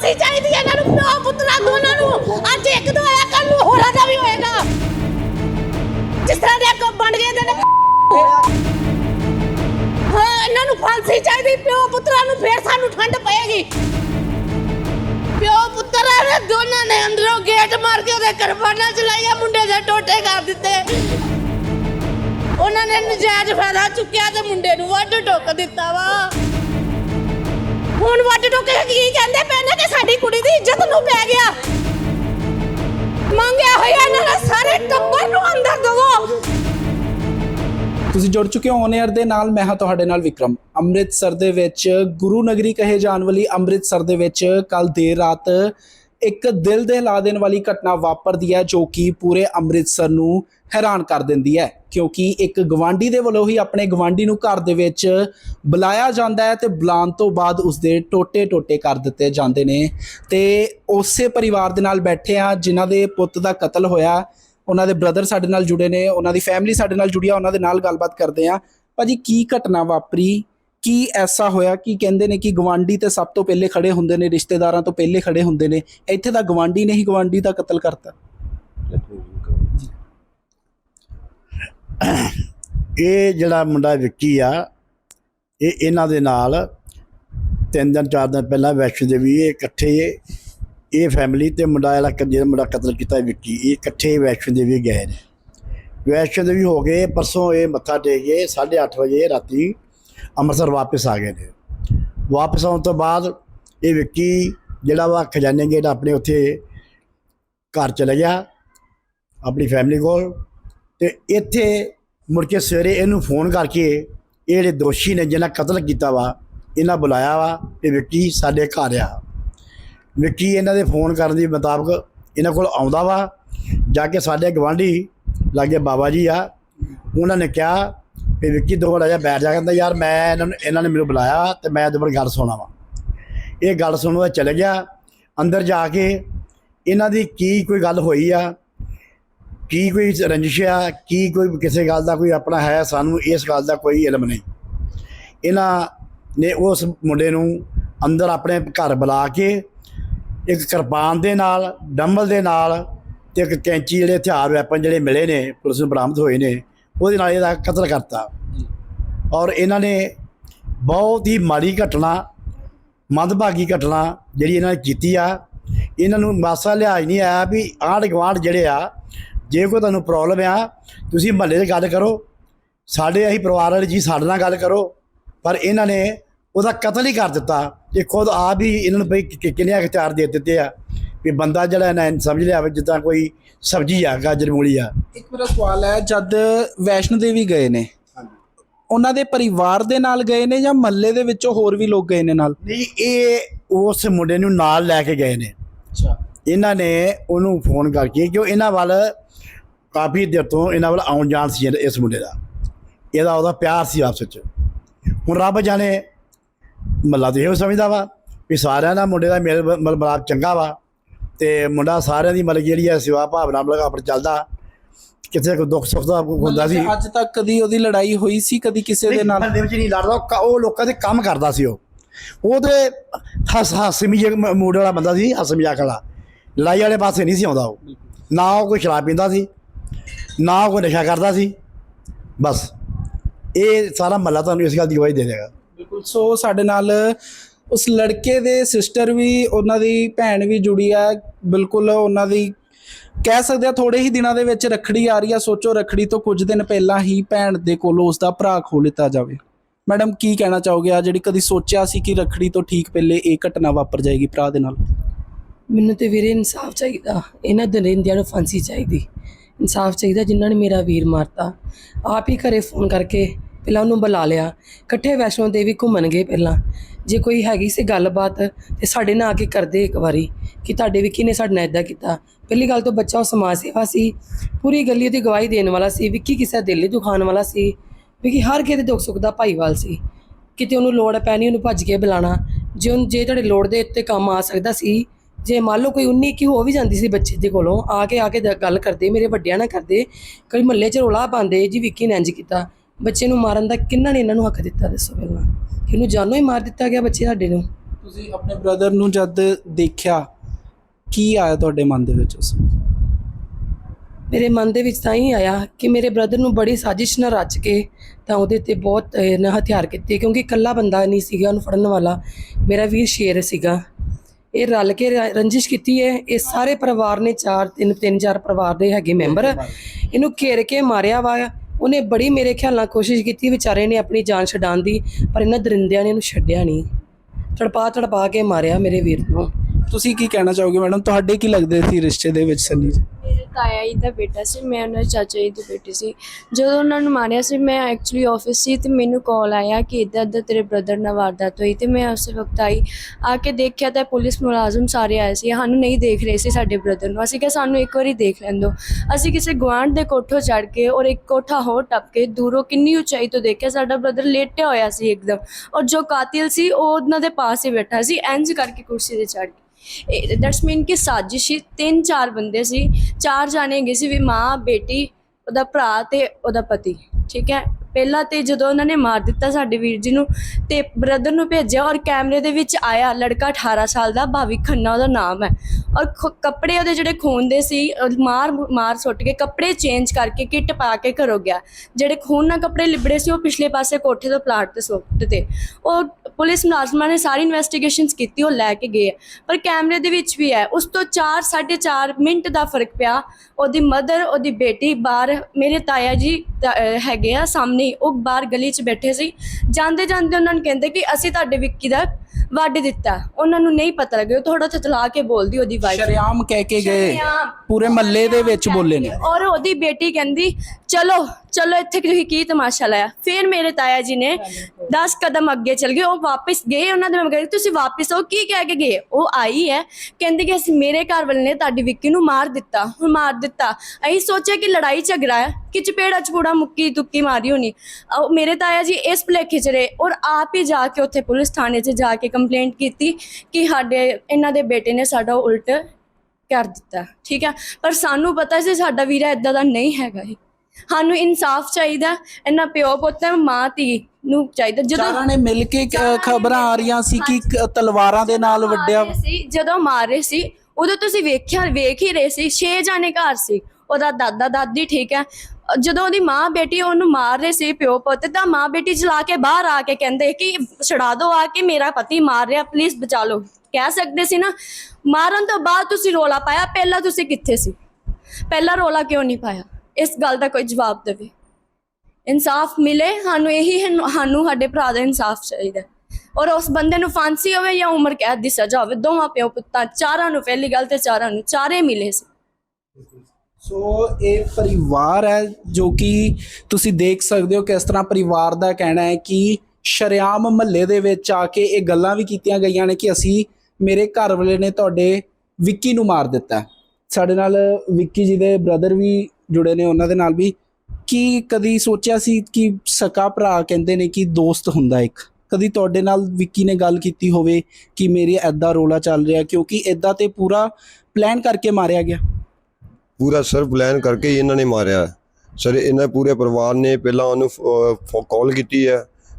ਫਾਂਸੀ ਚਾਹੀਦੀ ਹੈ ਇਹਨਾਂ ਨੂੰ, ਪਿਓ ਪੁੱਤਰਾਂ ਦੋਨਾਂ ਨੂੰ। ਅੱਜ ਇੱਕ ਦਾ ਹੋਇਆ ਕੱਲ ਨੂੰ ਹੋਰਾਂ ਦਾ ਵੀ ਹੋਏਗਾ। ਜਿਸ ਤਰ੍ਹਾਂ ਦੇ ਅੱਗੋਂ ਬਣ ਗਏ ਦੇ ਨੇ ਹਾਂ, ਇਹਨਾਂ ਨੂੰ ਫਾਂਸੀ ਚਾਹੀਦੀ, ਪਿਓ ਪੁੱਤਰਾਂ ਨੂੰ ਫੇਰ ਸਾਨੂੰ ਠੰਡ ਪਏਗੀ। ਪਿਓ ਪੁੱਤਰਾਂ ਨੇ ਦੋਨਾਂ ਨੇ ਅੰਦਰੋਂ ਗੇਟ ਮਾਰ ਕੇ ਉਹਦੇ ਕਰਬਾਨਾ ਚਲਾਈਆ ਮੁੰਡੇ ਦੇ ਟੋਟੇ ਕਰ ਦਿੱਤੇ। ਉਹਨਾਂ ਨੇ ਨਜਾਇਜ਼ ਫਾਇਦਾ ਚੁੱਕਿਆ ਤੇ ਮੁੰਡੇ ਨੂੰ ਵੱਢ ਟੋਕ ਦਿੱਤਾ ਵਾ। ਹੁਣ ਵੱਢ ਟੋਕ ਕੀ ਕਹਿੰਦੇ ਪਏ ਨੇ ਕਿ ਸਾਡੀ ਕੁੜੀ ਦੀ ਇੱਜ਼ਤ ਨੂੰ ਪੈ ਗਿਆ? ਮੰਗਿਆ ਹੋਇਆ ਇਹਨਾਂ ਨੇ ਸਾਰੇ ਟੱਬਰ ਨੂੰ ਅੰਦਰ ਦਵੋ। ਤੁਸੀਂ ਜੁੜ ਚੁੱਕੇ ਹੋ ਔਨ 에ਅਰ ਦੇ ਨਾਲ, ਮੈਂ ਹਾਂ ਤੁਹਾਡੇ ਨਾਲ ਵਿਕਰਮ। ਅੰਮ੍ਰਿਤਸਰ ਦੇ ਵਿੱਚ ਗੁਰੂ ਨਗਰੀ ਕਹੇ ਜਾਣ ਵਾਲੀ ਅੰਮ੍ਰਿਤਸਰ ਦੇ ਵਿੱਚ ਕੱਲ ਦੇਰ ਰਾਤ ਇੱਕ ਦਿਲ ਦਹਿਲਾ ਦੇਣ ਵਾਲੀ ਘਟਨਾ ਵਾਪਰਦੀ ਹੈ ਜੋ ਕਿ ਪੂਰੇ ਅੰਮ੍ਰਿਤਸਰ ਨੂੰ ਹੈਰਾਨ ਕਰ ਦਿੰਦੀ ਹੈ। ਕਿਉਂਕਿ ਇੱਕ ਗਵਾਂਢੀ ਦੇ ਵੱਲੋਂ ਹੀ ਆਪਣੇ ਗਵਾਂਢੀ ਨੂੰ ਘਰ ਦੇ ਵਿੱਚ ਬੁਲਾਇਆ ਜਾਂਦਾ ਹੈ ਤੇ ਬੁਲਾਉਣ ਤੋਂ ਬਾਅਦ ਉਸਦੇ ਟੋਟੇ-ਟੋਟੇ ਕਰ ਦਿੱਤੇ ਜਾਂਦੇ ਨੇ। ਤੇ ਉਸੇ ਪਰਿਵਾਰ ਦੇ ਨਾਲ ਬੈਠੇ ਆ ਜਿਨ੍ਹਾਂ ਦੇ ਪੁੱਤ ਦਾ ਕਤਲ ਹੋਇਆ। ਉਹਨਾਂ ਦੇ ਬ੍ਰਦਰ ਸਾਡੇ ਨਾਲ ਜੁੜੇ ਨੇ, ਉਹਨਾਂ ਦੀ ਫੈਮਿਲੀ ਸਾਡੇ ਨਾਲ ਜੁੜੀ ਆ, ਉਹਨਾਂ ਦੇ ਨਾਲ ਗੱਲਬਾਤ ਕਰਦੇ ਆ ਭਾਜੀ, ਕੀ ਘਟਨਾ ਵਾਪਰੀ? ਕੀ ਐਸਾ ਹੋਇਆ ਕਿ ਕਹਿੰਦੇ ਨੇ ਕਿ ਗਵਾਂਢੀ ਤੇ ਸਭ ਤੋਂ ਪਹਿਲੇ ਖੜੇ ਹੁੰਦੇ ਨੇ, ਰਿਸ਼ਤੇਦਾਰਾਂ ਤੋਂ ਪਹਿਲੇ ਖੜੇ ਹੁੰਦੇ ਨੇ, ਇੱਥੇ ਤਾਂ ਗਵਾਂਢੀ ਨੇ ਹੀ ਗਵਾਂਢੀ ਦਾ ਕਤਲ ਕਰਤਾ। ਇਹ ਜਿਹੜਾ ਮੁੰਡਾ ਵਿੱਕੀ ਆ, ਇਹ ਇਹਨਾਂ ਦੇ ਨਾਲ ਤਿੰਨ ਦਿਨ, ਚਾਰ ਦਿਨ ਪਹਿਲਾਂ ਵੈਸ਼ਨੋ ਦੇਵੀ ਇਹ ਇਕੱਠੇ ਇਹ ਫੈਮਿਲੀ ਤੇ ਮੁੰਡਾ ਜਿਹੜਾ ਜਿਹੜਾ ਮੁੰਡਾ ਕਤਲ ਕੀਤਾ ਵਿੱਕੀ, ਇਹ ਇਕੱਠੇ ਵੈਸ਼ਨੋ ਦੇਵੀ ਗਏ ਨੇ। ਵੈਸ਼ਨੋ ਦੇਵੀ ਹੋ ਗਏ, ਪਰਸੋਂ ਇਹ ਮੱਥਾ ਟੇਕ ਕੇ 8:30 ਵਜੇ ਰਾਤੀ ਅੰਮ੍ਰਿਤਸਰ ਵਾਪਸ ਆ ਗਏ ਨੇ। ਵਾਪਸ ਆਉਣ ਤੋਂ ਬਾਅਦ ਇਹ ਵਿੱਕੀ ਜਿਹੜਾ ਵਾ ਖਜ਼ਾਨੇ ਗੇਟ ਆਪਣੇ ਉੱਥੇ ਘਰ ਚਲੇ ਗਿਆ, ਆਪਣੀ ਫੈਮਿਲੀ ਕੋਲ ਤੇ ਇੱਥੇ ਮੁੜ ਕੇ ਸਵੇਰੇ ਇਹਨੂੰ ਫੋਨ ਕਰਕੇ ਇਹ ਜਿਹੜੇ ਦੋਸ਼ੀ ਨੇ ਜਿਹਨਾਂ ਕਤਲ ਕੀਤਾ ਵਾ, ਇਹਨਾਂ ਬੁਲਾਇਆ ਵਾ ਤੇ ਵਿੱਕੀ ਸਾਡੇ ਘਰ ਆ। ਵਿੱਕੀ ਇਹਨਾਂ ਦੇ ਫੋਨ ਕਰਨ ਦੇ ਮੁਤਾਬਕ ਇਹਨਾਂ ਕੋਲ ਆਉਂਦਾ ਵਾ, ਜਾ ਕੇ ਸਾਡੇ ਗਵਾਂਢੀ ਲਾਗੇ ਬਾਬਾ ਜੀ ਆ, ਉਹਨਾਂ ਨੇ ਕਿਹਾ ਵੀ ਵਿੱਕੀ ਦੋ ਮਿੰਟ ਜਾ, ਬੈਠ ਜਾ ਕਹਿੰਦਾ, ਯਾਰ ਮੈਂ ਇਹਨਾਂ ਨੂੰ, ਇਹਨਾਂ ਨੇ ਮੈਨੂੰ ਬੁਲਾਇਆ ਤੇ ਮੈਂ ਤੁਹਾਡੀ ਗੱਲ ਸੁਣਾ ਵਾ ਇਹ ਗੱਲ ਸੁਣੋ ਚਲੇ ਗਿਆ। ਅੰਦਰ ਜਾ ਕੇ ਇਹਨਾਂ ਦੀ ਕੀ ਕੋਈ ਗੱਲ ਹੋਈ ਆ, ਕੀ ਕੋਈ ਰੰਜਿਸ਼ ਆ, ਕੀ ਕੋਈ ਕਿਸੇ ਗੱਲ ਦਾ ਕੋਈ ਆਪਣਾ ਹੈ ਸਾਨੂੰ ਇਸ ਗੱਲ ਦਾ ਕੋਈ ਇਲਮ ਨਹੀਂ। ਇਹਨਾਂ ਨੇ ਉਸ ਮੁੰਡੇ ਨੂੰ ਅੰਦਰ ਆਪਣੇ ਘਰ ਬੁਲਾ ਕੇ ਇੱਕ ਕਿਰਪਾਨ ਦੇ ਨਾਲ, ਡੰਬਲ ਦੇ ਨਾਲ ਤੇ ਇੱਕ ਕੈਂਚੀ ਜਿਹੜੇ ਹਥਿਆਰ ਵੈਪਨ ਜਿਹੜੇ ਮਿਲੇ ਨੇ, ਪੁਲਿਸ ਨੂੰ ਬਰਾਮਦ ਹੋਏ ਨੇ ਉਹਦੇ ਨਾਲ ਇਹਦਾ ਕਤਲ ਕਰਤਾ। ਔਰ ਇਹਨਾਂ ਨੇ ਬਹੁਤ ਹੀ ਮਾੜੀ ਘਟਨਾ, ਮੰਦਭਾਗੀ ਘਟਨਾ ਜਿਹੜੀ ਇਹਨਾਂ ਨੇ ਕੀਤੀ ਆ, ਇਹਨਾਂ ਨੂੰ ਮਾਸਾ ਲਿਹਾਜ਼ ਨਹੀਂ ਆਇਆ ਵੀ ਆਂਢ ਗੁਆਂਢ ਜਿਹੜੇ ਆ, ਜੇ ਕੋਈ ਤੁਹਾਨੂੰ ਪ੍ਰੋਬਲਮ ਆ, ਤੁਸੀਂ ਮਹੱਲੇ 'ਚ ਗੱਲ ਕਰੋ, ਸਾਡੇ ਅਸੀਂ ਪਰਿਵਾਰ ਵਾਲੇ ਜੀ ਸਾਡੇ ਨਾਲ ਗੱਲ ਕਰੋ, ਪਰ ਇਹਨਾਂ ਨੇ ਉਹਦਾ ਕਤਲ ਹੀ ਕਰ ਦਿੱਤਾ ਇਹ ਖੁਦ ਆਪ ਹੀ ਇਹਨਾਂ ਨੂੰ ਬਈ ਕਿੰਨੇ ਅਖਤਿਆਰ ਦੇ ਦਿੱਤੇ ਆ, ਵੀ ਬੰਦਾ ਜਿਹੜਾ ਇਹਨਾਂ ਨੇ ਸਮਝ ਲਿਆ ਵੀ ਜਿੱਦਾਂ ਕੋਈ ਸਬਜ਼ੀ ਆ ਗਾਜਰ ਮੂਲੀ ਆ। ਇੱਕ ਮੇਰਾ ਸਵਾਲ ਹੈ ਜਦ ਵੈਸ਼ਨੋ ਦੇਵੀ ਗਏ ਨੇ ਉਹਨਾਂ ਦੇ ਪਰਿਵਾਰ ਦੇ ਨਾਲ ਗਏ ਨੇ ਜਾਂ ਮਹੱਲੇ ਦੇ ਵਿੱਚੋਂ ਹੋਰ ਵੀ ਲੋਕ ਗਏ ਨੇ ਨਾਲ? ਨਹੀਂ ਇਹ ਉਸ ਮੁੰਡੇ ਨੂੰ ਨਾਲ ਲੈ ਕੇ ਗਏ ਨੇ। ਅੱਛਾ। ਇਹਨਾਂ ਨੇ ਉਹਨੂੰ ਫੋਨ ਕਰਕੇ ਕਿਉਂ ਇਹਨਾਂ ਵੱਲ ਕਾਫੀ ਦੇਰ ਤੋਂ ਇਹਨਾਂ ਵੱਲ ਆਉਣ ਜਾਣ ਸੀ ਇਸ ਮੁੰਡੇ ਦਾ। ਇਹਦਾ ਉਹਦਾ ਪਿਆਰ ਸੀ ਆਪਸ ਵਿੱਚ। ਹੁਣ ਰੱਬ ਜਾਣੇ ਮੱਲਾ ਤੇ ਇਹੋ ਸਮਝਦਾ ਵਾ ਵੀ ਸਾਰਿਆਂ ਦਾ ਮੁੰਡੇ ਦਾ ਮੇਲ ਮ- ਮਲਮਲਾਪ ਚੰਗਾ ਵਾ। ਤੇ ਮੁੰਡਾ ਸਾਰਿਆਂ ਦੀ ਮਤਲਬ ਜਿਹੜੀ ਹੈ ਸੇਵਾ ਭਾਵਨਾ ਮਤਲਬ ਆਪਣਾ ਚੱਲਦਾ। ਕਿਸੇ ਕੋ ਦੁੱਖ ਸੁੱਖ ਦਾ ਹੁੰਦਾ ਸੀ। ਅੱਜ ਤੱਕ ਕਦੀ ਉਹਦੀ ਲੜਾਈ ਹੋਈ ਸੀ ਕਦੀ ਕਿਸੇ ਦੇ ਨਾਲ? ਦੇ ਵਿੱਚ ਨਹੀਂ ਲੜਦਾ ਉਹ ਉਹ ਲੋਕਾਂ ਦੇ ਕੰਮ ਕਰਦਾ ਸੀ ਉਹ। ਉਹਦੇ ਹੱਸ ਹੱਸ ਮਜ਼ਾਕ ਮ- ਮੂਡ ਵਾਲਾ ਬੰਦਾ ਸੀ ਹੱਸ ਮਜ਼ਾਕ ਵਾਲਾ। ਲੜਾਈ ਵਾਲੇ ਪਾਸੇ ਨਹੀਂ ਸੀ ਆਉਂਦਾ ਉਹ। ਨਾ ਉਹ ਕੋਈ ਸ਼ਰਾਬ ਪੀਂਦਾ ਸੀ ਨਾ ਉਹ ਕੋਈ ਨਸ਼ਾ ਕਰਦਾ ਸੀ। ਬਸ। ਇਹ ਸਾਰਾ ਮਹੱਲਾ ਤੁਹਾਨੂੰ ਇਸ ਗੱਲ ਦੀ ਗਵਾਹੀ ਦੇ ਦੇਗਾ। ਬਿਲਕੁਲ। ਸੋ ਸਾਡੇ ਨਾਲ ਉਸ ਲੜਕੇ ਦੇ ਸਿਸਟਰ ਵੀ, ਉਹਨਾਂ ਦੀ ਭੈਣ ਵੀ ਜੁੜੀ ਆ। ਬਿਲਕੁਲ ਉਹਨਾਂ ਦੀ ਕਹਿ ਸਕਦੇ ਆ ਥੋੜੇ ਹੀ ਦਿਨਾਂ ਦੇ ਵਿੱਚ ਰਖੜੀ ਆ ਰਹੀ ਆ। ਸੋਚੋ ਰਖੜੀ ਤੋਂ ਕੁਝ ਦਿਨ ਪਹਿਲਾਂ ਹੀ ਭੈਣ ਦੇ ਕੋਲੋਂ ਉਸ ਦਾ ਭਰਾ ਖੋ ਲਿੱਤਾ ਜਾਵੇ। ਮੈਡਮ, ਕੀ ਕਹਿਣਾ ਚਾਹੋਗੇ? ਆ ਜਿਹੜੀ ਕਦੀ ਸੋਚਿਆ ਸੀ ਕਿ ਰਖੜੀ ਤੋਂ ਠੀਕ ਪਹਿਲੇ ਇਹ ਘਟਨਾ ਵਾਪਰ ਜਾਏਗੀ ਭਰਾ ਦੇ ਨਾਲ? ਮੈਨੂੰ ਤੇ ਵੀਰੇ ਇਨਸਾਫ ਚਾਹੀਦਾ। ਇਹਨਾਂ ਦਰਿੰਦਿਆਂ ਨੂੰ ਫਾਂਸੀ ਚਾਹੀਦੀ। ਇਨਸਾਫ ਚਾਹੀਦਾ ਜਿਨ੍ਹਾਂ ਨੇ ਮੇਰਾ ਵੀਰ ਮਾਰਤਾ। ਆਪ ਹੀ ਘਰੇ ਫੋਨ ਕਰਕੇ ਪਹਿਲਾਂ ਉਹਨੂੰ ਬੁਲਾ ਲਿਆ। ਇਕੱਠੇ ਵੈਸ਼ਨੋ ਦੇਵੀ ਘੁੰਮਣ ਗਏ ਪਹਿਲਾਂ। ਜੇ ਕੋਈ ਹੈਗੀ ਸੀ ਗੱਲਬਾਤ ਤੇ ਸਾਡੇ ਨਾਲ ਆ ਕੇ ਕਰਦੇ ਇੱਕ ਵਾਰੀ ਕਿ ਤੁਹਾਡੇ ਵਿੱਕੀ ਨੇ ਸਾਡੇ ਨਾਲ ਇਦਾਂ ਕੀਤਾ। ਪਹਿਲੀ ਗੱਲ ਤੋਂ ਬੱਚਾ ਉਹ ਸਮਾਜ ਸੇਵਾ ਸੀ। ਪੂਰੀ ਗਲੀ ਉਹਦੀ ਗਵਾਹੀ ਦੇਣ ਵਾਲਾ ਸੀ ਵਿੱਕੀ ਕਿਸੇ ਦਾ ਦਿਲ ਨਹੀਂ ਦੁਖਾਉਣ ਵਾਲਾ ਸੀ। ਵਿੱਕੀ ਹਰ ਕਿਸੇ ਦੇ ਦੁੱਖ ਸੁੱਖ ਦਾ ਭਾਈਵਾਲ ਸੀ। ਕਿਤੇ ਉਹਨੂੰ ਲੋੜ ਪੈਣੀ ਉਹਨੂੰ ਭੱਜ ਕੇ ਬੁਲਾਣਾ ਜੇ ਉਹਨੂੰ, ਜੇ ਤੁਹਾਡੇ ਲੋੜ ਦੇ ਉੱਤੇ ਕੰਮ ਆ ਸਕਦਾ ਸੀ। ਜੇ ਮੰਨ ਲਓ ਕੋਈ 19 ਕੀ ਹੋ ਵੀ ਜਾਂਦੀ ਸੀ ਬੱਚੇ ਦੇ ਕੋਲੋਂ, ਆ ਕੇ ਆ ਕੇ ਗੱਲ ਕਰਦੇ, ਮੇਰੇ ਵੱਡਿਆਂ ਨਾਲ ਕਰਦੇ। ਕਈ ਮਹੱਲੇ 'ਚ ਰੌਲਾ ਪਾਉਂਦੇ, ਜੀ ਵਿੱਕੀ ਨੇ ਇੰਜ ਕੀਤਾ। ਬੱਚੇ ਨੂੰ ਮਾਰਨ ਦਾ ਕਿੰਨਾ ਨੇ ਇਹਨਾਂ ਨੂੰ ਹੱਕ ਦਿੱਤਾ ਦੱਸੋ ਪਹਿਲਾਂ? ਇਹਨੂੰ ਜਾਨੋਂ ਹੀ ਮਾਰ ਦਿੱਤਾ ਗਿਆ ਬੱਚੇ ਸਾਡੇ ਨੂੰ? ਤੁਸੀਂ ਆਪਣੇ ਬ੍ਰਦਰ ਨੂੰ ਜਦ ਦੇਖਿਆ ਕੀ ਆਇਆ ਤੁਹਾਡੇ ਮਨ ਦੇ ਵਿੱਚ ਉਸ? ਮੇਰੇ ਮਨ ਦੇ ਵਿੱਚ ਤਾਂ ਹੀ ਆਇਆ ਕਿ ਮੇਰੇ ਬ੍ਰਦਰ ਨੂੰ ਬੜੀ ਸਾਜ਼ਿਸ਼ ਨਾਲ ਰਚ ਕੇ ਤਾਂ ਉਹਦੇ ਤੇ ਬਹੁਤ ਇਹਨਾਂ ਹਥਿਆਰ ਕੀਤੇ ਕਿਉਂਕਿ ਇਕੱਲਾ ਬੰਦਾ ਨਹੀਂ ਸੀਗਾ ਉਹਨੂੰ ਫੜਨ ਵਾਲਾ ਮੇਰਾ ਵੀਰ ਸ਼ੇਰ ਸੀਗਾ। ਇਹ ਰਲ ਕੇ ਰ- ਰੰਜਿਸ਼ ਕੀਤੀ ਹੈ। ਇਹ ਸਾਰੇ ਪਰਿਵਾਰ ਨੇ ਚਾਰ ਤਿੰਨ ਤਿੰਨ ਚਾਰ ਪਰਿਵਾਰ ਦੇ ਹੈਗੇ ਮੈਂਬਰ ਇਹਨੂੰ ਘੇਰ ਕੇ ਮਾਰਿਆ ਵਾ। ਉਹਨੇ ਬੜੀ ਮੇਰੇ ਖਿਆਲ ਨਾਲ ਕੋਸ਼ਿਸ਼ ਕੀਤੀ, ਵਿਚਾਰੇ ਨੇ ਆਪਣੀ ਜਾਨ ਛਡਾਉਣ ਦੀ, ਪਰ ਇਹਨਾਂ ਦਰਿੰਦਿਆਂ ਨੇ ਇਹਨੂੰ ਛੱਡਿਆ ਨਹੀਂ। ਤੜਪਾ ਤੜਪਾ ਕੇ ਮਾਰਿਆ ਮੇਰੇ ਵੀਰ ਨੂੰ। ਤੁਸੀਂ ਕੀ ਕਹਿਣਾ ਚਾਹੋਗੇ ਮੈਡਮ? ਤੁਹਾਡੇ ਕੀ ਲੱਗਦੇ ਸੀ ਰਿਸ਼ਤੇ ਦੇ ਵਿੱਚ ਸੰਨੀ ਜੀ? ਮੇਰੇ ਤਾਇਆ ਜੀ ਦਾ ਬੇਟਾ ਸੀ, ਮੈਂ ਉਹਨਾਂ ਦੇ ਚਾਚਾ ਜੀ ਦੀ ਬੇਟੀ ਸੀ। ਜਦੋਂ ਉਹਨਾਂ ਨੂੰ ਮਾਰਿਆ ਸੀ, ਮੈਂ ਐਕਚੁਅਲੀ ਆਫਿਸ ਸੀ ਤੇ ਮੈਨੂੰ ਕਾਲ ਆਇਆ ਕਿ ਇੱਦਾਂ ਇੱਦਾਂ ਤੇਰੇ ਬ੍ਰਦਰ ਨਾਲ ਵਾਰਦਾਤ ਹੋਈ ਤੇ ਮੈਂ ਉਸ ਵਕਤ ਆਈ, ਆ ਕੇ ਦੇਖਿਆ ਤਾਂ ਪੁਲਿਸ ਮੁਲਾਜ਼ਮ ਸਾਰੇ ਆਏ ਸੀ, ਸਾਨੂੰ ਨਹੀਂ ਦੇਖ ਰਹੇ ਸੀ ਸਾਡੇ ਬ੍ਰਦਰ ਨੂੰ। ਅਸੀਂ ਕਿਹਾ, ਸਾਨੂੰ ਇੱਕ ਵਾਰੀ ਦੇਖ ਲੈਣ ਦਿਓ। ਅਸੀਂ ਕਿਸੇ ਗੁਆਂਢ ਦੇ ਕੋਠੋਂ ਚੜ ਕੇ ਔਰ ਇੱਕ ਕੋਠਾ ਹੋਰ ਟੱਪ ਕੇ ਦੂਰੋਂ ਕਿੰਨੀ ਉਚਾਈ ਤੋਂ ਦੇਖਿਆ, ਸਾਡਾ ਬ੍ਰਦਰ ਲੇਟਿਆ ਹੋਇਆ ਸੀ ਇੱਕਦਮ। ਔਰ ਜੋ ਕਾਤਿਲ ਸੀ, ਉਹ ਉਹਨਾਂ ਦੇ ਪਾਸ ਹੀ ਬੈਠਾ ਸੀ ਇੰਜ ਕਰਕੇ ਕੁਰਸੀ ਤੇ ਚੜ ਕੇ ਦੈਟਸ ਮੀਨ ਕਿ ਸਾਜ਼ਿਸ਼ ਸੀ, ਤਿੰਨ ਚਾਰ ਬੰਦੇ ਸੀ ਚਾਰ ਜਾਣੇ ਗਏ ਸੀ ਵੀ ਮਾਂ ਬੇਟੀ ਉਹਦਾ ਭਰਾ ਤੇ ਉਹਦਾ ਪਤੀ ਠੀਕ ਹੈ? ਪਹਿਲਾਂ ਤੇ ਜਦੋਂ ਉਹਨਾਂ ਨੇ ਮਾਰ ਦਿੱਤਾ ਸਾਡੇ ਵੀਰ ਜੀ ਨੂੰ ਤੇ ਬ੍ਰਦਰ ਨੂੰ ਭੇਜਿਆ ਔਰ ਕੈਮਰੇ ਦੇ ਵਿੱਚ ਆਇਆ ਲੜਕਾ 18 ਸਾਲ ਦਾ ਭਾਵੀ ਖੰਨਾ ਉਹਦਾ ਨਾਮ ਹੈ। ਔਰ ਖ- ਕੱਪੜੇ ਉਹਦੇ ਜਿਹੜੇ ਖੂਨ ਦੇ ਸੀ ਔਰ ਮਾਰ ਮਾਰ ਸੁੱਟ ਕੇ ਕੱਪੜੇ ਚੇਂਜ ਕਰਕੇ ਕਿੱਟ ਪਾ ਕੇ ਘਰੋਂ ਗਿਆ। ਜਿਹੜੇ ਖੂਨ ਨਾਲ ਕੱਪੜੇ ਲਿਬੜੇ ਸੀ ਉਹ ਪਿਛਲੇ ਪਾਸੇ ਕੋਠੇ ਤੋਂ ਪਲਾਟ ਤੇ ਸੁੱਟ ਤੇ ਉਹ ਪੁਲਿਸ ਮੁਲਾਜ਼ਮਾਂ ਨੇ ਸਾਰੀ ਇਨਵੈਸਟੀਗੇਸ਼ਨਸ ਕੀਤੀ ਉਹ ਲੈ ਕੇ ਗਏ ਹੈ ਪਰ ਕੈਮਰੇ ਦੇ ਵਿੱਚ ਵੀ ਹੈ। ਉਸ ਤੋਂ 4 4.5 ਮਿੰਟ ਦਾ ਫ਼ਰਕ ਪਿਆ। ਉਹਦੀ ਮਦਰ ਉਹਦੀ ਬੇਟੀ ਬਾਹਰ ਮੇਰੇ ਤਾਇਆ ਜੀ ਤਾਂ, ਅਹ, ਹੈਗੇ ਆ ਸਾਹਮਣੇ ਹੀ, ਉਹ ਬਾਹਰ ਗਲੀ 'ਚ ਬੈਠੇ ਸੀ। ਜਾਂਦੇ ਜਾਂਦੇ ਉਹਨਾਂ ਨੂੰ ਕਹਿੰਦੇ ਕਿ ਅਸੀਂ ਤੁਹਾਡੇ ਵਿੱਕੀ ਦਾ ਵੱਢ ਦਿੱਤਾ। ਉਹਨਾਂ ਨੂੰ ਨਹੀਂ ਪਤਾ ਲੱਗਿਆ। ਥੋੜਾ ਚਲਾ ਕੇ ਬੋਲਦੀ ਉਹਦੀ ਵਾਈਫ ਸ਼ਰਿਆਮ ਕਹਿ ਕੇ ਗਏ। ਸ਼ਰੇਆਮ। ਪੂਰੇ ਮਹੱਲੇ ਦੇ ਵਿੱਚ ਬੋਲੇ ਨੇ। ਔਰ ਉਹਦੀ ਬੇਟੀ ਕਹਿੰਦੀ ਚਲੋ ਚਲੋ ਇੱਥੇ ਤੁਸੀਂ ਕੀ ਤਮਾਸ਼ਾ ਲਾਇਆ? ਫਿਰ ਮੇਰੇ ਤਾਇਆ ਜੀ ਨੇ 10 ਕਦਮ ਅੱਗੇ ਚਲ ਗਏ। ਉਹ ਵਾਪਸ ਗਏ ਉਹਨਾਂ ਦੇ ਮਗਰ ਤੁਸੀਂ ਵਾਪਸ ਉਹ ਕੀ ਕਹਿ ਕੇ ਗਏ? ਉਹ ਆਈ ਹੈ। ਕਹਿੰਦੀ ਕਿ ਅਸੀਂ ਮੇਰੇ ਘਰ ਵਾਲੇ ਨੇ ਤੁਹਾਡੀ ਵਿੱਕੀ ਨੂੰ ਮਾਰ ਦਿੱਤਾ। ਹੁਣ ਮਾਰ ਦਿੱਤਾ। ਅਸੀਂ ਸੋਚਿਆ ਕਿ ਲੜਾਈ ਝਗੜਾ ਹੈ। ਕਿ ਚਪੇੜਾ ਚਪੂੜਾ ਮੁੱਕੀ ਤੁੱਕੀ ਮਾਰੀ ਹੋਣੀ। ਮੇਰੇ ਤਾਇਆ ਜੀ ਇਸ ਭੁਲੇਖੇ ਚ ਰਹੇ ਔਰ ਆਪ ਹੀ ਜਾ ਕੇ ਉੱਥੇ ਪੁਲਿਸ ਥਾਣੇ 'ਚ ਜਾ ਕੇ ਕੰਪਲੇਂਟ ਕੀਤੀ ਕਿ ਸਾਡੇ ਇਹਨਾਂ ਦੇ ਬੇਟੇ ਨੇ ਸਾਡਾ ਉਲਟ ਕਰ ਦਿੱਤਾ। ਠੀਕ ਹੈ? ਪਰ ਸਾਨੂੰ ਪਤਾ ਸੀ ਸਾਡਾ ਵੀਰਾ ਇਦਾਂ ਦਾ ਨਹੀਂ ਹੈਗਾ ਇਹ। ਸਾਨੂੰ ਇਨਸਾਫ ਚਾਹੀਦਾ ਇਹਨਾਂ ਪਿਓ ਪੁੱਤ ਮਾਂ ਧੀ ਨੂੰ ਚਾਹੀਦਾ। ਚਾਰਾਂ ਜਦੋਂ ਨੇ ਮਿਲ ਕੇ ਚਾਰਾਂ ਖਬਰਾਂ ਆ ਰਹੀਆਂ ਸੀ ਕਿ ਤਲਵਾਰਾਂ ਦੇ ਨਾਲ ਵੱਡਿਆ ਸੀ ਜਦੋਂ ਮਾਰ ਰਹੇ ਸੀ ਉਦੋਂ ਤੁਸੀਂ ਵੇਖਿਆ ਵੇਖ ਹੀ ਰਹੇ ਸੀ ਛੇ ਜਾਣੇ ਘਰ ਸੀ। ਉਹਦਾ ਦਾਦਾ ਦਾਦੀ ਠੀਕ ਹੈ ਜਦੋਂ ਉਹਦੀ ਮਾਂ ਬੇਟੀ ਉਹਨੂੰ ਮਾਰ ਰਹੇ ਸੀ ਪਿਓ ਪੁੱਤ, ਤਾਂ ਮਾਂ ਬੇਟੀ ਚਲਾ ਕੇ ਬਾਹਰ ਆ ਕੇ ਕਹਿੰਦੇ ਕਿ ਛੜਾ ਦਿਓ ਆ ਕੇ ਮੇਰਾ ਪਤੀ ਮਾਰ ਰਿਹਾ ਪਲੀਜ਼ ਬਚਾ ਲਓ। ਕਹਿ ਸਕਦੇ ਸੀ ਨਾ, ਮਾਰਨ ਤੋਂ ਬਾਅਦ ਤੁਸੀਂ ਰੋਲਾ ਪਾਇਆ, ਪਹਿਲਾਂ ਤੁਸੀਂ ਕਿੱਥੇ ਸੀ? ਪਹਿਲਾਂ ਰੋਲਾ ਕਿਉਂ ਨਹੀਂ ਪਾਇਆ? ਇਸ ਗੱਲ ਦਾ ਕੋਈ ਜਵਾਬ ਦੇਵੇ। ਇਨਸਾਫ ਮਿਲੇ, ਸਾਨੂੰ ਇਹੀ ਸਾਨੂੰ ਸਾਡੇ ਭਰਾ ਦਾ ਇਨਸਾਫ ਚਾਹੀਦਾ। ਔਰ ਉਸ ਬੰਦੇ ਨੂੰ ਫਾਂਸੀ ਹੋਵੇ ਜਾਂ ਉਮਰ ਕੈਦ ਦੀ ਸਜ਼ਾ ਹੋਵੇ, ਦੋਵਾਂ ਪਿਓ ਪੁੱਤਾਂ ਚਾਰਾਂ ਨੂੰ, ਪਹਿਲੀ ਗੱਲ ਤੇ ਚਾਰਾਂ ਨੂੰ, ਚਾਰੇ ਮਿਲੇ ਸੀ। ਸੋ ਇਹ ਪਰਿਵਾਰ ਹੈ ਜੋ ਕਿ ਤੁਸੀਂ ਦੇਖ ਸਕਦੇ ਹੋ ਕਿਸ ਤਰ੍ਹਾਂ ਪਰਿਵਾਰ ਦਾ ਕਹਿਣਾ ਹੈ ਕਿ ਸ਼ਰਿਆਮ ਮਹੱਲੇ ਦੇ ਵਿੱਚ ਆ ਕੇ ਇਹ ਗੱਲਾਂ ਵੀ ਕੀਤੀਆਂ ਗਈਆਂ ਨੇ ਕਿ ਅਸੀਂ ਮੇਰੇ ਘਰ ਵਾਲੇ ਨੇ ਤੁਹਾਡੇ ਵਿੱਕੀ ਨੂੰ ਮਾਰ ਦਿੱਤਾ। ਸਾਡੇ ਨਾਲ ਵਿੱਕੀ ਜੀ ਦੇ ਬ੍ਰਦਰ ਵੀ ਜੁੜੇ ਨੇ, ਉਹਨਾਂ ਦੇ ਨਾਲ ਵੀ। ਕੀ ਕਦੀ ਸੋਚਿਆ ਸੀ ਕਿ ਸਕਾ ਭਰਾ ਕਹਿੰਦੇ ਨੇ ਕਿ ਦੋਸਤ ਹੁੰਦਾ ਇੱਕ? ਕਦੀ ਤੁਹਾਡੇ ਨਾਲ ਵਿੱਕੀ ਨੇ ਗੱਲ ਕੀਤੀ ਹੋਵੇ ਕਿ ਮੇਰੀ ਐਦਾਂ ਰੋਲਾ ਚੱਲ ਰਿਹਾ ਕਿਉਂਕਿ ਐਦਾਂ ਤੇ ਪੂਰਾ ਪਲਾਨ ਕਰਕੇ ਮਾਰਿਆ ਗਿਆ? ਪੂਰਾ ਸਰ ਪਲਾਨ ਕਰਕੇ ਹੀ ਇਹਨਾਂ ਨੇ ਮਾਰਿਆ ਸਰ, ਇਹਨਾਂ ਪੂਰੇ ਪਰਿਵਾਰ ਨੇ ਪਹਿਲਾਂ ਉਹਨੂੰ ਕਾਲ ਕੀਤੀ ਹੈ।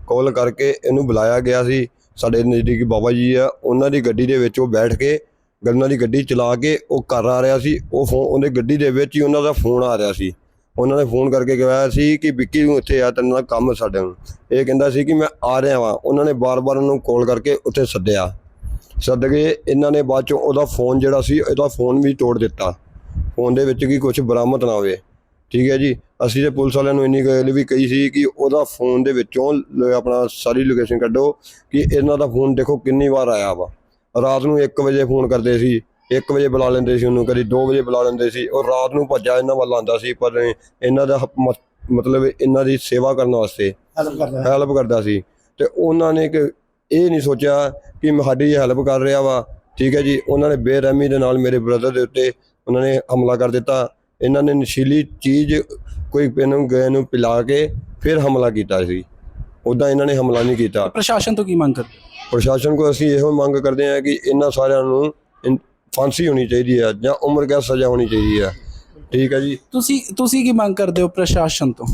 ਕਾਲ ਕਰਕੇ ਇਹਨੂੰ ਬੁਲਾਇਆ ਗਿਆ ਸੀ। ਸਾਡੇ ਨਜ਼ਦੀਕੀ ਬਾਬਾ ਜੀ ਆ ਉਹਨਾਂ ਦੀ ਗੱਡੀ ਦੇ ਵਿੱਚ ਉਹ ਬੈਠ ਕੇ, ਗੰਨਾ ਦੀ ਗੱਡੀ ਚਲਾ ਕੇ ਉਹ ਘਰ ਆ ਰਿਹਾ ਸੀ। ਉਹ ਫੋਨ ਉਹਦੇ ਗੱਡੀ ਦੇ ਵਿੱਚ ਹੀ ਉਹਨਾਂ ਦਾ ਫੋਨ ਆ ਰਿਹਾ ਸੀ। ਉਹਨਾਂ ਨੇ ਫੋਨ ਕਰਕੇ ਕਿਹਾ ਸੀ ਕਿ ਵਿੱਕੀ ਨੂੰ ਇੱਥੇ ਆ ਤੈਨੂੰ ਨਾਲ ਕੰਮ ਸਾਡੇ ਨੂੰ ਇਹ ਕਹਿੰਦਾ ਸੀ ਕਿ ਮੈਂ ਆ ਰਿਹਾ ਵਾਂ। ਉਹਨਾਂ ਨੇ ਬਾਰ-ਬਾਰ ਉਹਨੂੰ ਕਾਲ ਕਰਕੇ ਉੱਥੇ ਸੱਦਿਆ। ਸੱਦ ਕੇ ਇਹਨਾਂ ਨੇ ਬਾਅਦ ਚੋਂ ਉਹਦਾ ਫੋਨ ਜਿਹੜਾ ਸੀ, ਉਹਦਾ ਫੋਨ ਵੀ ਤੋੜ ਦਿੱਤਾ। ਫੋਨ ਦੇ ਵਿੱਚ ਕੀ ਕੁਝ ਬਰਾਮਦ ਨਾ ਹੋਵੇ। ਠੀਕ ਹੈ ਜੀ? ਅਸੀਂ ਤੇ ਪੁਲਿਸ ਵਾਲਿਆਂ ਨੂੰ ਇੰਨੀ ਗੱਲ ਵੀ ਕਹੀ ਸੀ ਕਿ ਉਹਦਾ ਫੋਨ ਦੇ ਵਿੱਚੋਂ ਆਪਣਾ ਸਾਰੀ ਲੋਕੇਸ਼ਨ ਕੱਢੋ ਕਿ ਇਹਨਾਂ ਦਾ ਫੋਨ ਦੇਖੋ ਕਿੰਨੀ ਵਾਰ ਆਇਆ ਵਾ। ਰਾਤ ਨੂੰ 1 ਵਜੇ ਫੋਨ ਕਰਦੇ ਸੀ 1 ਵਜੇ ਬੁਲਾ ਲੈਂਦੇ ਸੀ ਉਹਨੂੰ ਕਦੀ 2 ਵਜੇ ਬੁਲਾ ਲੈਂਦੇ ਸੀ। ਉਹ ਰਾਤ ਨੂੰ ਭੱਜਾ ਇਹਨਾਂ ਵੱਲ ਆਉਂਦਾ ਸੀ ਪਰ ਇਹਨਾਂ ਦਾ ਮਤਲਬ ਇਹਨਾਂ ਦੀ ਸੇਵਾ ਕਰਨ ਵਾਸਤੇ ਹੈਲਪ ਕਰਦਾ ਸੀ। ਤੇ ਉਹਨਾਂ ਨੇ ਕਿ ਇਹ ਨਹੀਂ ਸੋਚਿਆ ਕਿ ਮੈਂ ਸਾਡੀ ਹੈਲਪ ਕਰ ਰਿਹਾ ਵਾ। ਠੀਕ ਹੈ ਜੀ? ਉਹਨਾਂ ਨੇ ਬੇਰਹਿਮੀ ਦੇ ਨਾਲ ਮੇਰੇ ਬ੍ਰਦਰ ਦੇ ਉੱਤੇ ਉਹਨਾਂ ਨੇ ਹਮਲਾ ਕਰ ਦਿੱਤਾ। ਇਹਨਾਂ ਨੇ ਨਸ਼ੀਲੀ ਚੀਜ਼ ਕੋਈ ਇਹਨੂੰ ਗਏ ਨੂੰ ਪਿਲਾ ਕੇ ਫਿਰ ਹਮਲਾ ਕੀਤਾ ਸੀ। ਉਦਾਂ ਇਹਨਾਂ ਨੇ ਹਮਲਾ ਨਹੀਂ ਕੀਤਾ। ਪ੍ਰਸ਼ਾਸਨ ਤੋਂ ਕੀ ਮੰਗ ਕਰਦੇ? ਪ੍ਰਸ਼ਾਸਨ ਕੋ ਅਸੀਂ ਇਹੋ ਮੰਗ ਕਰਦੇ ਹਾਂ ਕਿ ਇਹਨਾਂ ਸਾਰਿਆਂ ਨੂੰ ਫਾਂਸੀ ਹੋਣੀ ਚਾਹੀਦੀ ਹੈ ਜਾਂ ਉਮਰ ਕੈਦ ਸਜ਼ਾ ਹੋਣੀ ਚਾਹੀਦੀ ਹੈ। ਠੀਕ ਹੈ ਜੀ। ਤੁਸੀਂ ਤੁਸੀਂ ਕੀ ਮੰਗ ਕਰਦੇ ਹੋ ਪ੍ਰਸ਼ਾਸਨ ਤੋਂ?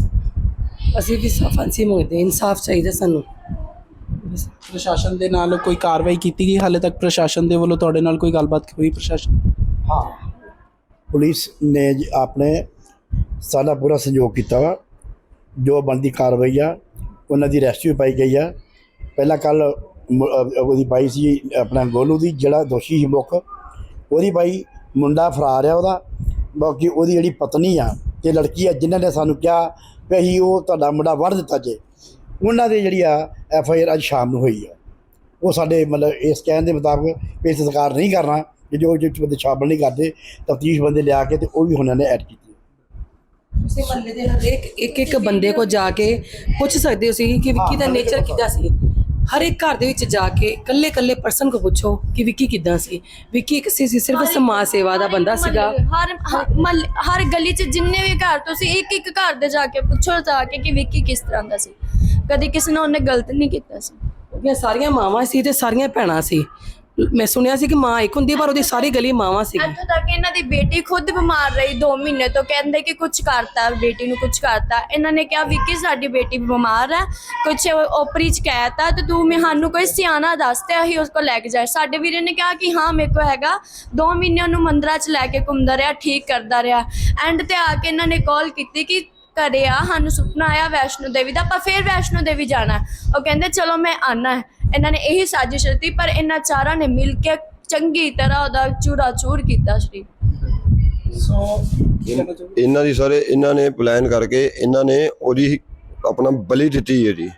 ਅਸੀਂ ਵੀ ਸਾ- ਫਾਂਸੀ ਮੰਗਦੇ ਇਨਸਾਫ ਚਾਹੀਦਾ ਸਾਨੂੰ। ਪ੍ਰਸ਼ਾਸਨ ਦੇ ਨਾਲ ਕੋਈ ਕਾਰਵਾਈ ਕੀਤੀ ਗਈ? ਹਾਲੇ ਤੱਕ ਪ੍ਰਸ਼ਾਸਨ ਦੇ ਵੱਲੋਂ ਤੁਹਾਡੇ ਨਾਲ ਕੋਈ ਗੱਲਬਾਤ ਹੋਈ ਪ੍ਰਸ਼ਾਸਨ? ਹਾਂ। ਪੁਲਿਸ ਨੇ ਆਪਣੇ ਸਾਡਾ ਪੂਰਾ ਸਹਿਯੋਗ ਕੀਤਾ ਵਾ। ਜੋ ਬਣਦੀ ਕਾਰਵਾਈ ਆ, ਉਹਨਾਂ ਦੀ ਰੈਸਕਿਊ ਪਾਈ ਗਈ ਆ। ਪਹਿਲਾਂ ਕੱਲ ਉਹਦੀ ਪਾਈ ਸੀ, ਆਪਣਾ ਗੋਲੂ ਦੀ, ਜਿਹੜਾ ਦੋਸ਼ੀ ਸੀ ਮੁੱਖ, ਉਹਦੀ ਪਾਈ ਮੁੰਡਾ ਫਰਾਰ ਆ ਉਹਦਾ। ਬਾਕੀ ਉਹਦੀ ਜਿਹੜੀ ਪਤਨੀ ਆ ਤੇ ਲੜਕੀ ਆ, ਜਿਨ੍ਹਾਂ ਨੇ ਸਾਨੂੰ ਕਿਹਾ ਵੀ ਅਸੀਂ ਉਹ ਤੁਹਾਡਾ ਮੁੰਡਾ ਵੜ ਦਿੱਤਾ ਜੇ। ਉਹਨਾਂ ਦੀ ਜਿਹੜੀ ਆ, ਐਫ ਆਈ ਆਰ ਅੱਜ ਸ਼ਾਮ ਨੂੰ ਹੋਈ ਆ। ਉਹ ਸਾਡੇ ਮਤਲਬ ਇਸ ਕਹਿਣ ਦੇ ਮੁਤਾਬਕ ਇਹ ਅਸੀਂ ਸਰਕਾਰ ਨਹੀਂ ਕਰਨਾ। ਕਿ ਜੋ ਜੋ ਬੰਦੇ ਸ਼ਾਮਲ ਨਹੀਂ ਕਰਦੇ ਤਫਤੀਸ਼ ਬੰਦੇ ਲਿਆ ਕੇ ਤੇ ਉਹ ਵੀ ਉਹਨਾਂ ਨੇ ਐਡ ਕੀਤੀ ਤੁਸੀਂ ਮਹੱਲੇ ਦੇ ਹਰੇਕ ਇੱਕ ਇੱਕ ਬੰਦੇ ਕੋ ਜਾ ਕੇ ਪੁੱਛ ਸਕਦੇ ਹੋ ਸੀ ਕਿ ਵਿੱਕੀ ਦਾ ਨੇਚਰ ਕਿੱਦਾਂ ਸੀ? ਹਰ ਇੱਕ ਘਰ ਦੇ ਵਿੱਚ ਜਾ ਕੇ ਕੱਲੇ ਕੱਲੇ ਪਰਸਨ ਕੋ ਪੁੱਛੋ ਕਿ ਵਿੱਕੀ ਕਿੱਦਾਂ ਸੀ। ਵਿੱਕੀ ਇੱਕ ਸੀ ਸਿਰਫ ਸਮਾਜ ਸੇਵਾ ਦਾ ਬੰਦਾ ਸੀਗਾ। ਹਰ ਹਰ- ਮਹੱਲੇ- ਹਰ ਗਲੀ 'ਚ ਜਿੰਨੇ ਵੀ ਘਰ ਤੁਸੀਂ ਇੱਕ ਇੱਕ ਘਰ ਦੇ ਜਾ ਕੇ ਪੁੱਛੋ ਜਾ ਕੇ ਕਿ ਵਿੱਕੀ ਕਿਸ ਤਰ੍ਹਾਂ ਦਾ ਸੀ। ਕਦੇ ਕਿਸੇ ਨੇ ਉਹਨੇ ਗਲਤ ਨਹੀਂ ਕੀਤਾ ਸੀ। ਉਹਦੀਆਂ ਸਾਰੀਆਂ ਮਾਵਾਂ ਸੀ ਤੇ ਸਾਰੀਆਂ ਭੈਣਾਂ ਸੀ। ਮੈਂ ਸੁਣਿਆ ਸੀ ਕਿ ਮਾਂ ਇੱਕ ਹੁੰਦੀ ਹੈ, ਪਰ ਉਹਦੀ ਸਾਰੀ ਗਲੀ ਮਾਵਾਂ ਸੀ ਇੱਥੋਂ ਤੱਕ ਇਹਨਾਂ ਦੀ ਬੇਟੀ ਖੁਦ ਬਿਮਾਰ ਰਹੀ 2 ਮਹੀਨੇ ਤੋਂ ਕਹਿੰਦੇ ਕਿ ਕੁਝ ਕਰਤਾ ਬੇਟੀ ਨੂੰ ਕੁਝ ਕਰਤਾ। ਇਹਨਾਂ ਨੇ ਕਿਹਾ ਵਿੱਕੀ ਸਾਡੀ ਬੇਟੀ ਬਿਮਾਰ ਹੈ ਕੁਝ ਓਪਰੀ ਚ ਕਹਿਤਾ ਤੇ ਤੂੰ ਮੈਂ ਕੋਈ ਸਿਆਣਾ ਦੱਸ ਤੇ ਅਸੀਂ ਉਸ ਕੋ ਲੈ ਕੇ ਜਾਏ। ਸਾਡੇ ਵੀਰੇ ਨੇ ਕਿਹਾ ਕਿ ਹਾਂ ਮੇਰੇ ਕੋ ਹੈਗਾ। 2 ਮਹੀਨੇ ਉਹਨੂੰ ਮੰਦਰਾਂ ਚ ਲੈ ਕੇ ਘੁੰਮਦਾ ਰਿਹਾ ਠੀਕ ਕਰਦਾ ਰਿਹਾ। ਐਂਡ ਤੇ ਆ ਕੇ ਇਹਨਾਂ ਨੇ ਕਾਲ ਕੀਤੀ ਕਿ ਘਰੇ ਆ ਸਾਨੂੰ ਸੁਪਨਾ ਆਇਆ ਵੈਸ਼ਨੋ ਦੇਵੀ ਦਾ ਆਪਾਂ ਫੇਰ ਵੈਸ਼ਨੋ ਦੇਵੀ ਜਾਣਾ। ਹੈ। ਉਹ ਕਹਿੰਦੇ ਚਲੋ ਮੈਂ ਆਣਾ ਹੈ ਇਹਨਾਂ ਨੇ ਇਹੀ ਸਾਜ਼ਿਸ਼ ਕੀਤੀ ਪਰ ਇਹਨਾਂ ਚਾਰਾਂ ਨੇ ਮਿਲ ਕੇ ਚੰਗੀ ਤਰ੍ਹਾਂ ਉਹਦਾ ਚੂਰਾ ਚੂਰ ਕੀਤਾ ਸ਼ਰੀਫ ਸੋ ਇਹਨਾਂ ਦੀ ਸਰ ਇਹਨਾਂ ਨੇ ਪਲਾਨ ਕਰਕੇ ਇਹਨਾਂ ਨੇ ਉਹਦੀ ਆਪਣਾ ਬਲੀ ਦਿੱਤੀ ਹੈ ਜੀ।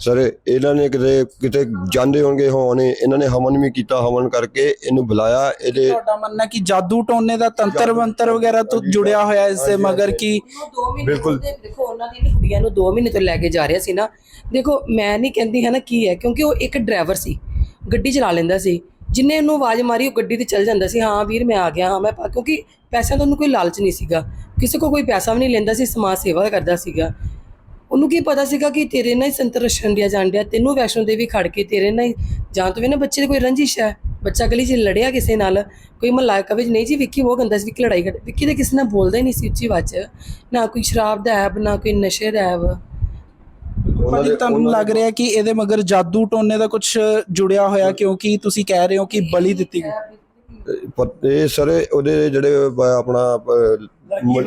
ਸਰ ਇਹਨਾਂ ਨੇ ਕਿਤੇ ਕਿਤੇ ਜਾਂਦੇ ਹੋਣਗੇ ਹੋਣੇ ਇਹਨਾਂ ਨੇ ਹਵਨ ਵੀ ਕੀਤਾ ਹਵਨ ਕਰਕੇ ਇਹਨੂੰ ਬੁਲਾਇਆ ਇਹਦੇ ਤੁਹਾਡਾ ਮੰਨਣਾ ਕਿ ਜਾਦੂ ਟੋਨੇ ਦਾ ਤੰਤਰ ਮੰਤਰ ਵਗੈਰਾ ਤੋਂ ਜੁੜਿਆ ਹੋਇਆ ਇਸ ਦੇ ਮਗਰ ਕਿ ਦੋ ਮਹੀਨੇ ਬਿਲਕੁਲ। ਤੋਂ ਦੇ- ਦੇਖੋ ਉਹਨਾਂ ਦੀ ਕੁੜੀਆਂ ਨੂੰ 2 ਮਹੀਨੇ ਤੋਂ ਲੈ ਕੇ ਜਾ ਰਿਹਾ ਸੀ ਨਾ। ਦੇਖੋ ਮੈਂ ਨਹੀਂ ਕਹਿੰਦੀ ਹੈ ਨਾ ਕੀ ਹੈ ਕਿਉਂਕਿ ਉਹ ਇੱਕ ਡਰਾਈਵਰ ਸੀ ਗੱਡੀ ਚਲਾ ਲੈਂਦਾ ਸੀ। ਜਿੰਨੇ ਉਹਨੂੰ ਆਵਾਜ਼ ਮਾਰੀ ਉਹ ਗੱਡੀ ਤੇ ਚੱਲ ਜਾਂਦਾ ਸੀ ਹਾਂ ਵੀਰ ਮੈਂ ਆ ਗਿਆ ਹਾਂ ਮੈਂ ਪਾ- ਕਿਉਂਕਿ ਪੈਸਿਆਂ ਦਾ ਉਹਨੂੰ ਕੋਈ ਲਾਲਚ ਨਹੀਂ ਸੀਗਾ। ਕਿਸੇ ਕੋ ਕੋਈ ਪੈਸਾ ਵੀ ਨਹੀਂ ਲੈਂਦਾ ਸੀ ਸਮਾਜ ਸੇਵਾ ਕਰਦਾ ਸੀਗਾ। ਉਹਨੂੰ ਕੀ ਪਤਾ ਸੀਗਾ ਕਿ ਤੇਰੇ ਨਾਲ ਹੀ ਸੰਤਰ ਛੰਡਿਆ ਜਾਣ ਡਿਆ ਤੈਨੂੰ ਵੈਸ਼ਨੋ ਦੇਵੀ ਖੜ ਕੇ ਤੇਰੇ ਨਾਲ ਹੀ ਜਾਂ ਤਾਂ ਵੀ ਨਾ ਬੱਚੇ ਦੀ ਕੋਈ ਰੰਜਿਸ਼ ਹੈ? ਬੱਚਾ ਗਲੀ 'ਚ ਲੜਿਆ ਕਿਸੇ ਨਾਲ ਕੋਈ ਮਹੱਲਾ ਕਵੇ ਨਹੀਂ ਜੀ ਵਿੱਕੀ ਉਹ ਗੰਦਾ ਸੀ ਵਿੱਕੀ ਲੜਾਈ ਕਰ ਵਿੱਕੀ ਤੇ ਕਿਸੇ ਨਾਲ ਬੋਲਦਾ ਹੀ ਨਹੀਂ ਸੀ ਉੱਚੀ ਆਵਾਜ਼ 'ਚ। ਨਾ ਕੋਈ ਸ਼ਰਾਬ ਦਾ ਐਬ ਨਾ ਕੋਈ ਨਸ਼ੇ ਦਾ ਐਬ। ਉਹਨਾਂ ਭਾਜੀ ਦੇ- ਤੁਹਾਨੂੰ ਲੱਗ ਰਿਹਾ ਕਿ ਇਹਦੇ ਮਗਰ ਜਾਦੂ ਟੋਨੇ ਦਾ ਕੁਝ ਜੁੜਿਆ ਹੋਇਆ ਕਿਉਂਕਿ ਤੁਸੀਂ ਕਹਿ ਰਹੇ ਹੋ ਕਿ ਬਲੀ ਦਿੱਤੀ ਗਈ। ਪਰ ਇਹ ਸਰ ਉਹਦੇ ਜਿਹੜੇ ਆਪਣਾ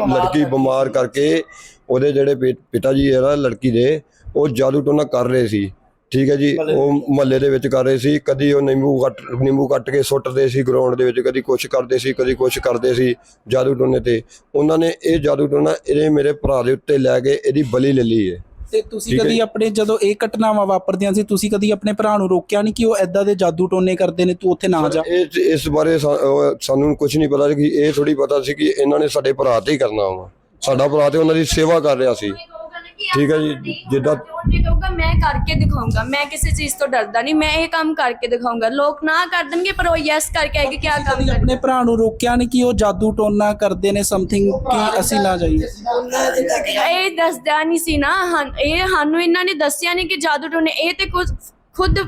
ਲੜਕੀ ਬਿਮਾਰ ਕਰਕੇ ਉਹਦੇ ਜਿਹੜੇ ਪਿਤਾ ਜੀ ਨਾ ਲੜਕੀ ਦੇ ਉਹ ਜਾਦੂ ਟੋਨਾ ਕਰ ਰਹੇ ਸੀ। ਠੀਕ ਹੈ ਜੀ ਉਹ ਮਹੱਲੇ ਦੇ ਵਿੱਚ ਕਰ ਰਹੇ ਸੀ। ਕਦੀ ਉਹ ਨਿੰਬੂ ਕੱਟ ਨਿੰਬੂ ਕੱਟ ਕੇ ਸੁੱਟਦੇ ਸੀ ਗਰਾਊਂਡ ਦੇ ਵਿੱਚ ਕਦੀ ਕੁਛ ਕਰਦੇ ਸੀ ਕਦੀ ਕੁਛ ਕਰਦੇ ਸੀ ਜਾਦੂ ਟੋਨੇ ਤੇ। ਉਹਨਾਂ ਨੇ ਇਹ ਜਾਦੂ ਟੋਨਾ ਇਹਦੇ ਮੇਰੇ ਭਰਾ ਦੇ ਉੱਤੇ ਲੈ ਕੇ ਇਹਦੀ ਬਲੀ ਲੈ ਲਈ ਹੈ। ਤੇ ਤੁਸੀਂ ਕਦੀ। ਆਪਣੇ ਜਦੋਂ ਇਹ ਘਟਨਾਵਾਂ ਵਾਪਰਦੀਆਂ ਸੀ ਤੁਸੀਂ ਕਦੀ ਆਪਣੇ ਭਰਾ ਨੂੰ ਰੋਕਿਆ ਨਹੀਂ ਕਿ ਉਹ ਐਦਾਂ ਦੇ ਜਾਦੂ ਟੋਨੇ ਕਰਦੇ ਨੇ ਤੂੰ ਉੱਥੇ ਨਾ ਜਾ? ਇਸ ਬਾਰੇ ਸਾਨੂੰ ਕੁਝ ਨਹੀਂ ਪਤਾ ਸੀ ਕਿ ਇਹ ਥੋੜੀ ਪਤਾ ਸੀ ਕਿ ਇਹਨਾਂ ਨੇ ਸਾਡੇ ਭਰਾ ਤੇ ਹੀ ਕਰਨਾ ਵਾ। ਸਾਡਾ ਭਰਾ ਤੇ ਉਹਨਾਂ ਦੀ ਸੇਵਾ ਕਰ ਰਿਹਾ ਸੀ। ਠੀਕ ਹੈ ਜੀ, ਜਿੱਦਾਂ- ਕਹੂਗਾ ਮੈਂ ਕਰਕੇ ਦਿਖਾਉਂਗਾ। ਮੈਂ ਕਿਸੇ ਚੀਜ਼ ਤੋਂ ਡਰਦਾ ਨਹੀਂ ਮੈਂ ਇਹ ਕੰਮ ਕਰਕੇ ਦਿਖਾਉਂਗਾ। ਲੋਕ ਨਾ ਕਰ ਦੇਣਗੇ ਪਰ ਉਹ ਯੈਸ ਕਰਕੇ ਆਏਗੇ ਕਿ ਆ ਕੰਮ ਕਰ ਆਪਣੇ ਭਰਾ ਨੂੰ ਰੋਕਿਆ ਨਹੀਂ ਕਿ ਉਹ ਜਾਦੂ ਟੋਨਾ ਕਰਦੇ ਨੇ ਸਮਥਿੰਗ ਕਿ ਅਸੀਂ ਨਾ ਜਾਈਏ? ਇਹ ਦੱਸਦਾ ਨਹੀਂ ਸੀ ਨਾ ਹਨ- ਇਹ ਸਾਨੂੰ ਇਹਨਾਂ ਨੇ ਦੱਸਿਆ ਨਹੀਂ ਕਿ ਜਾਦੂ ਟੋਨੇ ਇਹ ਤੇ ਕੁਝ ਖੁਦ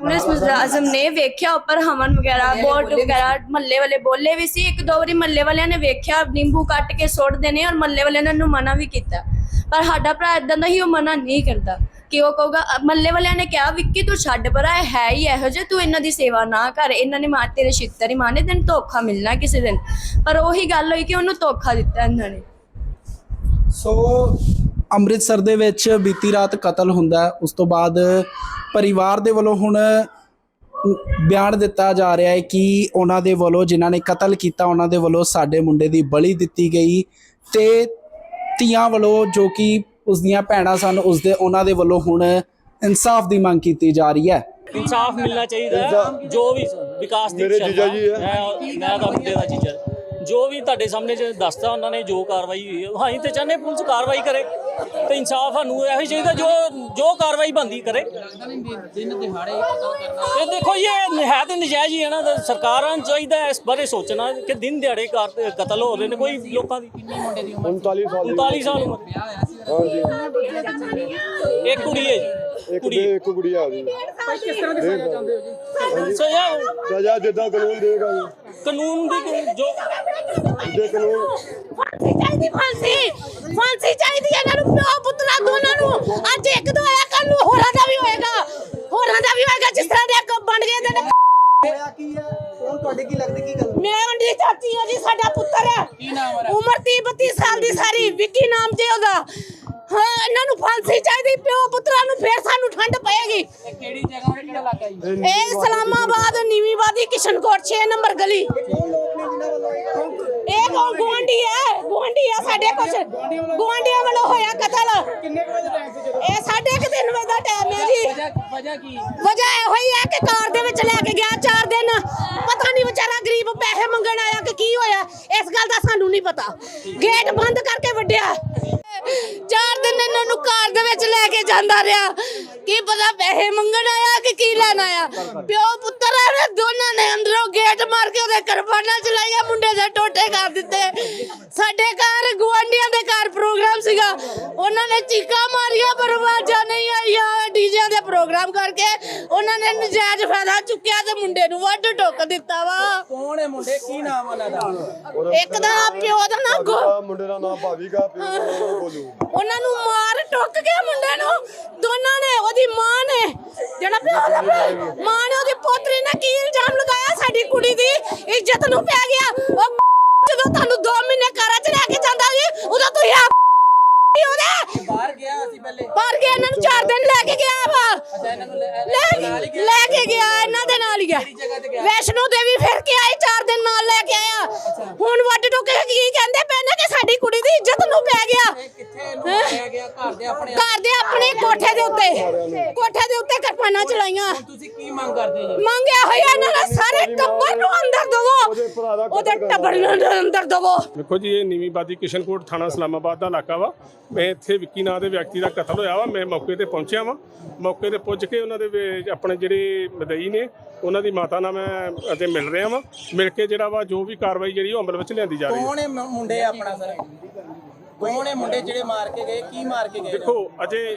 ਪੁਲਿਸ ਮੁਲਾਜ਼ਮ ਨੇ ਵੇਖਿਆ ਉੱਪਰ ਹਵਨ ਵਗੈਰਾ ਬੋਰਡ ਵਗੈਰਾ ਮੱਲੇ ਵਾਲੇ ਬੋਲੇ ਵੀ ਸੀ। ਇੱਕ ਦੋ ਵਾਰੀ ਮੱਲੇ ਵਾਲਿਆਂ ਨੇ ਵੇਖਿਆ ਨਿੰਬੂ ਕੱਟ ਕੇ ਸੁੱਟਦੇ ਨੇ ਔਰ ਮੱਲੇ ਵਾਲਿਆਂ ਨੇ ਉਹਨੂੰ ਮਨਾ ਵੀ ਕੀਤਾ। ਪਰ ਸਾਡਾ ਭਰਾ ਇਦਾਂ ਦਾ ਹੀ ਉਹ ਮਨਾ ਨਹੀਂ ਕਰਦਾ ਕਿ ਉਹ ਕਹੂਗਾ ਮੱਲੇ ਵਾਲਿਆਂ ਨੇ ਕਿਹਾ ਵਿੱਕੀ ਤੂੰ ਛੱਡ ਪਰਾ ਇਹ ਹੈ ਹੀ ਇਹੋ ਜਿਹਾ ਤੂੰ ਇਹਨਾਂ ਦੀ ਸੇਵਾ ਨਾ ਕਰ। ਇਹਨਾਂ ਨੇ ਮਾਰ ਤੇਰੇ ਛਿੱਤਰ ਹੀ ਮਾਰਨੇ ਤੈਨੂੰ ਧੋਖਾ ਮਿਲਣਾ ਕਿਸੇ ਦਿਨ। ਪਰ ਉਹੀ ਗੱਲ ਹੋਈ ਕਿ ਉਹਨੂੰ ਧੋਖਾ ਦਿੱਤਾ ਇਹਨਾਂ ਨੇ। ਸੋ ਅੰਮ੍ਰਿਤਸਰ ਦੇ ਵਿੱਚ ਬੀਤੀ ਰਾਤ ਕਤਲ ਹੁੰਦਾ। ਉਸ ਤੋਂ ਬਾਅਦ ਪਰਿਵਾਰ ਦੇ ਵੱਲੋਂ ਹੁਣ ਬਿਆਨ ਦਿੱਤਾ ਜਾ ਰਿਹਾ ਹੈ ਕਿ ਉਹਨਾਂ ਦੇ ਵੱਲੋਂ ਜਿਨ੍ਹਾਂ ਨੇ ਕਤਲ ਕੀਤਾ ਉਹਨਾਂ ਦੇ ਵੱਲੋਂ ਸਾਡੇ ਮੁੰਡੇ ਦੀ ਬਲੀ ਦਿੱਤੀ ਗਈ ਤੇ ਧੀਆਂ ਵੱਲੋਂ ਜੋ ਕਿ ਉਸ ਦੀਆਂ ਭੈਣਾਂ ਸਨ ਉਸ ਦੇ ਉਹਨਾਂ ਦੇ ਵੱਲੋਂ ਹੁਣ ਇਨਸਾਫ ਦੀ ਮੰਗ ਕੀਤੀ ਜਾ ਰਹੀ ਹੈ ਇਨਸਾਫ ਮਿਲਣਾ ਚਾਹੀਦਾ ਹੈ। ਜੋ ਵੀ ਵਿਕਾਸ ਦੀ ਮੇਰੇ ਜੀਜਾ ਜੀ ਹੈ। ਮੈਂ ਮੈਂ ਤਾਂ ਮੁੰਡੇ ਦਾ ਜੀਜਾ ਜੋ ਵੀ ਤੁਹਾਡੇ ਸਾਹਮਣੇ ਜੇ ਦੱਸਦਾ ਉਹਨਾਂ ਨੇ ਜੋ ਕਾਰਵਾਈ ਹੋਈ ਹੈ ਹਾਂ ਅਸੀਂ ਤੇ ਚਾਹੁੰਦੇ ਪੁਲਿਸ ਕਾਰਵਾਈ ਕਰੇ ਤੇ ਇਨਸਾਫ ਸਾਨੂੰ ਇਹੋ ਹੀ ਚਾਹੀਦਾ ਜੋ ਜੋ ਕਾਰਵਾਈ ਬੰਦੀ ਕਰੇ। ਇਹ ਦੇਖੋ ਜੀ, ਇਹ ਹੈ ਤੇ ਨਜਾਇਜ਼ ਹੀ ਹੈ ਨਾ ਸਰਕਾਰਾਂ ਨੂੰ ਚਾਹੀਦਾ ਇਸ ਬਾਰੇ ਸੋਚਣਾ ਕਿ ਦਿਨ ਦਿਹਾੜੇ ਕਾਰ- ਕਤਲ ਹੋ ਰਹੇ ਨੇ ਕੋਈ ਲੋਕਾਂ ਦੀ। 39 ਸਾਲ 39 ਸਾਲ ਉਮਰ। ਇੱਕ ਕੁੜੀ ਹੈ ਜੀ। ਕੁੜੀ। ਇੱਕ ਕੁੜੀ ਆ ਗਈ। ਸੋ ਇਹ ਸਜ਼ਾ ਜਿੱਦਾਂ ਕਾਨੂੰਨ ਦੇਗਾ ਕਾਨੂੰਨ ਦੀ ਜੋ ਦੂਜੇ ਕਾਨੂੰਨ ਫਾਂਸੀ ਚਾਹੀਦੀ ਫਾਂਸੀ। ਫਾਂਸੀ ਚਾਹੀਦੀ ਹੈ ਇਹਨਾਂ ਨੂੰ ਪਿਓ ਪੁੱਤਰਾ ਦੋਨਾਂ ਨੂੰ। ਅੱਜ ਇੱਕ ਦੋ ਹੋਇਆ ਕੱਲ ਨੂੰ ਹੋਰਾਂ ਦਾ ਵੀ ਹੋਏਗਾ। ਹੋਰਾਂ ਦਾ ਵੀ ਹੋਏਗਾ ਜਿਸ ਤਰ੍ਹਾਂ ਦੇ ਅੱਗੋਂ ਬਣ ਗਏ ਦੇ ਨੇ। ਹੋਇਆ ਕੀ ਹੈ? ਕੌਣ ਤੁਹਾਡੇ ਕੀ ਲੱਗਦਾ ਕੀ ਗੱਲ ਮੈਂ ਉਹਦੀ ਚਾਚੀ ਹਾਂ ਜੀ ਸਾਡਾ ਪੁੱਤਰ ਹੈ। ਕੀ ਨਾਮ ਹੈ? ਉਮਰ 30 32 ਸਾਲ ਦੀ ਸਾਰੀ ਵਿੱਕੀ ਨਾਮ ਜੇ ਉਹਦਾ। ਹਾਂ ਇਹਨਾਂ ਨੂੰ ਫਾਂਸੀ ਚਾਹੀਦੀ ਪਿਓ ਪੁੱਤਰਾਂ ਨੂੰ ਫੇਰ ਸਾਨੂੰ ਠੰਡ ਪਏਗੀ। ਇਹ ਕਿਹੜੀ ਜਗ੍ਹਾ ਕਿਹੜਾ ਇਲਾਕਾ ਜੀ? ਇਹ ਇਸਲਾਮਾਬਾਦ ਨੀਵੀਵਾਦੀ ਕਿਸ਼ਨਕੋਟ 6 ਨੰਬਰ ਗਲੀ। ਇਹ ਕੌਣ? ਗੁਆਂਢੀ ਹੈ ਗੁਆਂਢੀ ਹੈ ਸਾਡੇ ਕੁਛ। ਗੁਆਂਢੀਆਂ ਵੱਲੋਂ ਹੋਇਆ ਕਤਲ। ਕਿੰਨੇ ਕੁ ਵਜੇ ਟਾਈਮ ਸੀ ਜਦੋਂ? ਇਹ ਸਾਢੇ ਕੁ ਤਿੰਨ ਵਜੇ ਦਾ ਟਾਈਮ ਹੈ ਜੀ। ਵਜ੍ਹਾ ਵਜ੍ਹਾ ਕੀ? ਵਜ੍ਹਾ ਇਹੋ ਹੀ ਹੈ ਕਿ ਕਾਰ ਦੇ ਵਿੱਚ ਲੈ ਕੇ ਗਿਆ ਚਾਰ ਦਿਨ। ਪਤਾ ਨਹੀਂ ਵਿਚਾਰਾ ਗਰੀਬ ਪੈਸੇ ਮੰਗਣ ਆਇਆ ਕਿ ਕੀ ਹੋਇਆ। ਇਸ ਗੱਲ ਦਾ ਸਾਨੂੰ ਨਹੀਂ ਪਤਾ। ਗੇਟ ਬੰਦ ਕਰਕੇ ਵੱਡਿਆ ਚਾਰ ਦਿਨ ਇਹਨਾਂ ਨੂੰ ਕਾਰ ਦੇ ਵਿੱਚ ਲੈ ਕੇ ਜਾਂਦਾ ਰਿਹਾ। ਕੀ ਪਤਾ ਪੈਸੇ ਮੰਗਣ ਆਇਆ ਕਿ ਕੀ ਲੈਣ ਆਇਆ? ਪਿਓ ਪੁੱਤਰ ਆਵੇ ਦੋਨਾਂ ਨੇ ਅੰਦਰੋਂ ਗੇਟ ਮਾਰ ਕੇ ਉਹਦੇ ਕਰਬਾਨਾ ਚਲਾਈਆਂ ਮੁੰਡੇ ਦੇ ਟੋਟੇ ਕਰ ਦਿੱਤੇ। ਸਾਡੇ ਘਰ ਗੁਆਂਢੀਆਂ ਦੇ ਘਰ ਪ੍ਰੋਗਰਾਮ ਸੀਗਾ। ਉਹਨਾਂ ਨੇ ਚੀਕਾਂ ਮਾਰੀਆਂ ਪਰ ਆਵਾਜ਼ਾਂ ਨਹੀਂ ਆਈਆਂ। ਡੀਜੇ ਦੇ ਪ੍ਰੋਗਰਾਮ ਕਰਕੇ ਉਹਨਾਂ ਨੇ ਨਜਾਇਜ਼ ਫਾਇਦਾ ਚੁੱਕਿਆ ਤੇ ਮੁੰਡੇ ਨੂੰ ਵੱਢ ਟੁੱਕ ਦਿੱਤਾ ਵਾ। ਕੌਣ ਹੈ ਮੁੰਡੇ? ਕੀ ਨਾਮ ਉਹਨਾਂ ਦਾ? ਇੱਕ ਦਾ ਪਿਓ ਦਾ ਨਾ ਗੋ ਮੁੰਡੇ ਦਾ ਨਾਮ ਭਾਵੀਗਾ ਪਿਓ ਦਾ ਨਾਮ ਬੋਲੂ। ਉਹਨਾਂ ਨੂੰ ਮਾਰ ਟੁੱਕ ਕੇ ਮੁੰਡੇ ਨੂੰ। ਦੋਨਾਂ ਨੇ ਉਹਦੀ ਮਾਂ ਨੇ ਜਿਹੜਾ ਪਿਓ ਦਾ ਪਿਓ- ਮਾਂ ਨੇ ਉਹਦੀ ਪੋਤਰੀ ਨੇ ਕੀ ਇਲਜ਼ਾਮ ਲਗਾਇਆ ਸਾਡੀ ਕੁੜੀ ਦੀ? ਇੱਜ਼ਤ ਨੂੰ ਪੈ ਗਿਆ। ਉਹ ਜਦੋਂ ਤੁਹਾਨੂੰ 2 ਮਹੀਨੇ ਘਰਾਂ 'ਚ ਰਹਿ ਕੇ ਜਾਂਦਾ ਸੀ ਉਦੋਂ ਤੁਸੀਂ ਉਹਦੇ ਬਾਹਰ ਗਿਆ ਸੀ ਪਹਿਲੇ। ਬਾਹਰ ਗਿਆ ਇਹਨਾਂ ਨੂੰ 4 ਦਿਨ ਲੈ ਕੇ ਗਿਆ ਵਾ। ਅੱਛਾ ਇਹਨਾਂ ਨੂੰ ਲੈ- ਕੇ ਗਿਆ ਇਹਨਾਂ ਦੇ ਨਾਲ ਹੀ ਗਿਆ। ਜਗ੍ਹਾ ਤੇ ਗਿਆ? ਵੈਸ਼ਨੋ ਦੇਵੀ ਫਿਰ ਕੇ ਆਏ 4 ਦਿਨ ਨਾਲ ਲੈ ਕੇ ਆਇਆ। ਹੁਣ ਵੱਡ ਟੁੱਕ ਕੇ ਕਹਿੰਦੇ ਪਏ ਨੇ ਕਿ ਸਾਡੀ ਕੁੜੀ ਦੀ ਇੱਜ਼ਤ ਨੂੰ ਪੈ ਗਿਆ। ਘਰ ਦੇ ਆਪਣੇ ਘਰ ਦੇ ਆਪਣੇ ਕੋਠੇ ਦੇ ਉੱਤੇ। ਕੋਠੇ ਦੇ ਉੱਤੇ ਕਿਰਪਾਨਾਂ ਚਲਾਈਆਂ। ਤੁਸੀਂ ਕੀ ਮੰਗ ਕਰਦੇ ਜੀ ਮੰਗਿਆ ਹੋਇਆ ਇਹਨਾਂ ਦਾ ਸਾਰੇ ਟੱਬਰ ਨੂੰ ਅੰਦਰ ਦਵੋ। ਉਹਦੇ ਟੱਬਰ ਨੂੰ ਅੰਦਰ ਦਵੋ। ਦੇਖੋ ਜੀ ਇਹ ਨੀਵੀਂ ਬਾਦੀ ਕਿਸ਼ਨਕੋਟ ਥਾਣਾ ਇਸਲਾਮਾਬਾਦ ਦਾ ਇਲਾਕਾ ਵਾ। ਮੈਂ ਇੱਥੇ ਵਿੱਕੀ ਨਾਂ ਦੇ ਵਿਅਕਤੀ ਦਾ ਕਤਲ ਹੋਇਆ ਵਾ ਮੈਂ ਮੌਕੇ ਤੇ ਪਹੁੰਚਿਆ ਵਾਂ। ਮੌਕੇ ਤੇ ਪੁੱਜ ਕੇ ਉਹਨਾਂ ਦੇ ਆਪਣੇ ਜਿਹੜੇ ਮਦਈ ਨੇ ਉਹਨਾਂ ਦੀ ਮਾਤਾ ਨਾਲ ਮੈਂ ਅਤੇ ਮਿਲ ਰਿਹਾ ਵਾਂ। ਮਿਲ ਕੇ ਜਿਹੜਾ ਵਾ ਜੋ ਵੀ ਕਾਰਵਾਈ ਜਿਹੜੀ ਉਹ ਅਮਲ ਵਿੱਚ ਲਿਆਂਦੀ ਜਾ ਰਹੀ ਹੈ। ਕੌਣ ਮੁੰਡੇ ਆਪਣਾ ਸਰ? ਕੌਣ ਮੁੰਡੇ ਜਿਹੜੇ ਮਾਰ ਕੇ ਗਏ? ਕੀ ਮਾਰ ਕੇ ਗਏ? ਦੇਖੋ ਅਜੇ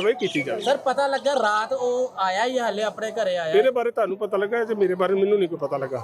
ਕਾਰਵਾਈ ਕੀਤੀ ਜਾਵੇ। ਸਰ ਪਤਾ ਲੱਗਾ ਰਾਤ ਉਹ ਆਇਆ ਹੀ ਹਾਲੇ ਆਪਣੇ ਘਰੇ ਆਇਆ। ਇਹਦੇ ਬਾਰੇ ਤੁਹਾਨੂੰ ਪਤਾ ਲੱਗਾ ਜੇ ਮੇਰੇ ਬਾਰੇ ਮੈਨੂੰ ਨਹੀਂ ਕੋਈ ਪਤਾ ਲੱਗਾ?